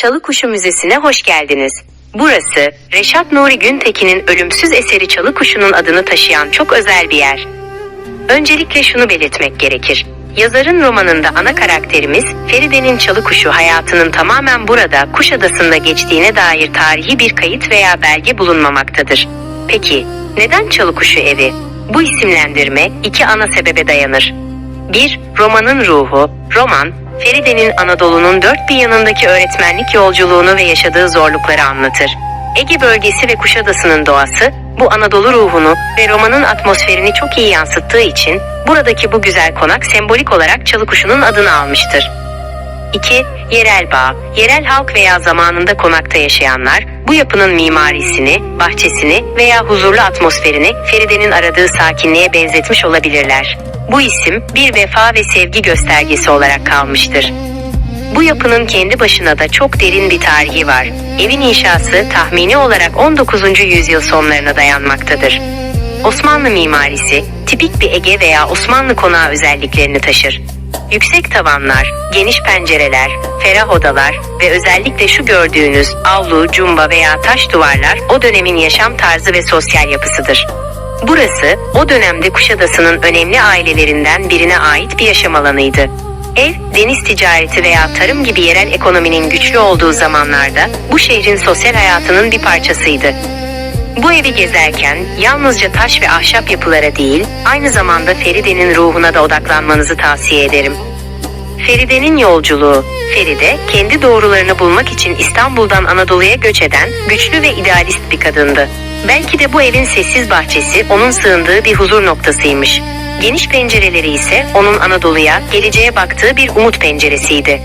Çalı Kuşu Müzesi'ne hoş geldiniz. Burası, Reşat Nuri Güntekin'in ölümsüz eseri Çalı Kuşu'nun adını taşıyan çok özel bir yer. Öncelikle şunu belirtmek gerekir. Yazarın romanında ana karakterimiz Feride'nin çalı kuşu hayatının tamamen burada Kuşadası'nda geçtiğine dair tarihi bir kayıt veya belge bulunmamaktadır. Peki, neden çalı kuşu evi? Bu isimlendirme iki ana sebebe dayanır. 1. Romanın ruhu. Roman, Feride'nin Anadolu'nun dört bir yanındaki öğretmenlik yolculuğunu ve yaşadığı zorlukları anlatır. Ege bölgesi ve Kuşadası'nın doğası, bu Anadolu ruhunu ve romanın atmosferini çok iyi yansıttığı için buradaki bu güzel konak sembolik olarak çalı kuşunun adını almıştır. 2. Yerel bağ. Yerel halk veya zamanında konakta yaşayanlar bu yapının mimarisini, bahçesini veya huzurlu atmosferini Feride'nin aradığı sakinliğe benzetmiş olabilirler. Bu isim bir vefa ve sevgi göstergesi olarak kalmıştır. Bu yapının kendi başına da çok derin bir tarihi var. Evin inşası tahmini olarak 19. yüzyıl sonlarına dayanmaktadır. Osmanlı mimarisi, tipik bir Ege veya Osmanlı konağı özelliklerini taşır. Yüksek tavanlar, geniş pencereler, ferah odalar ve özellikle şu gördüğünüz avlu, cumba veya taş duvarlar o dönemin yaşam tarzı ve sosyal yapısıdır. Burası, o dönemde Kuşadası'nın önemli ailelerinden birine ait bir yaşam alanıydı. Ev, deniz ticareti veya tarım gibi yerel ekonominin güçlü olduğu zamanlarda bu şehrin sosyal hayatının bir parçasıydı. Bu evi gezerken yalnızca taş ve ahşap yapılara değil, aynı zamanda Feride'nin ruhuna da odaklanmanızı tavsiye ederim. Feride'nin yolculuğu. Feride, kendi doğrularını bulmak için İstanbul'dan Anadolu'ya göç eden, güçlü ve idealist bir kadındı. Belki de bu evin sessiz bahçesi onun sığındığı bir huzur noktasıymış. Geniş pencereleri ise onun Anadolu'ya, geleceğe baktığı bir umut penceresiydi.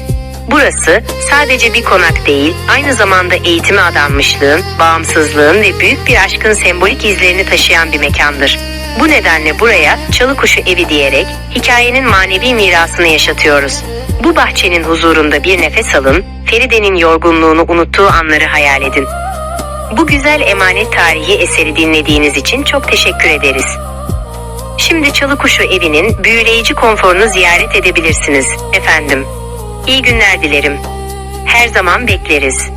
Burası sadece bir konak değil, aynı zamanda eğitime adanmışlığın, bağımsızlığın ve büyük bir aşkın sembolik izlerini taşıyan bir mekandır. Bu nedenle buraya Çalı Kuşu Evi diyerek hikayenin manevi mirasını yaşatıyoruz. Bu bahçenin huzurunda bir nefes alın, Feride'nin yorgunluğunu unuttuğu anları hayal edin. Bu güzel emanet tarihi eseri dinlediğiniz için çok teşekkür ederiz. Şimdi Çalı Kuşu Evi'nin büyüleyici konforunu ziyaret edebilirsiniz efendim. İyi günler dilerim. Her zaman bekleriz.